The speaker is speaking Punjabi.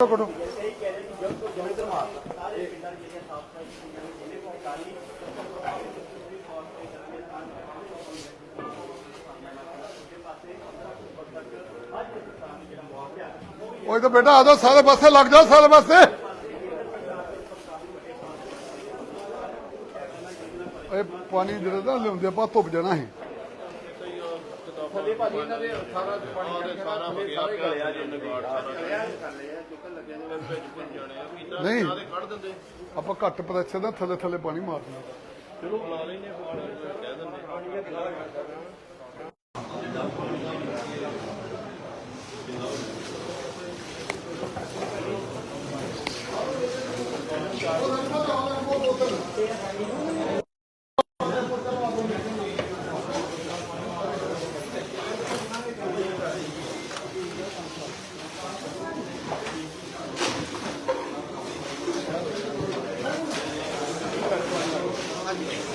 ਕਰੋ ਓਏ ਤਾਂ ਬੇਟਾ ਆ ਸਾਰੇ ਪਾਸੇ ਲੱਗ ਜਾ ਸਾਰੇ ਪਾਸੇ। ਓਏ ਪਾਣੀ ਜਿਹੜਾ ਨਾ ਲਿਆਉਂਦੇ ਆਪਾਂ, ਧੁੱਪ ਜਾਣਾ ਹੈ ਥੱਲੇ ਭਾਜੀ ਇਹਨਾਂ ਦੇ ਸਾਰਾ ਪਾਣੀ ਸਾਰਾ ਹੋ ਗਿਆ ਗਲਿਆ ਜੇ ਨਹੀਂ। ਕੱਢ ਦਿੰਦੇ। ਆਪਾਂ ਘੱਟ ਪ੍ਰੈਸ਼ਰ ਦਾ ਥੱਲੇ ਥੱਲੇ ਪਾਣੀ ਮਾਰਨਾ ਚਲੋ ਲਾ ਲੈਨੇ ਪਾਣੀ ਕਹਿ ਦਿੰਦੇ family.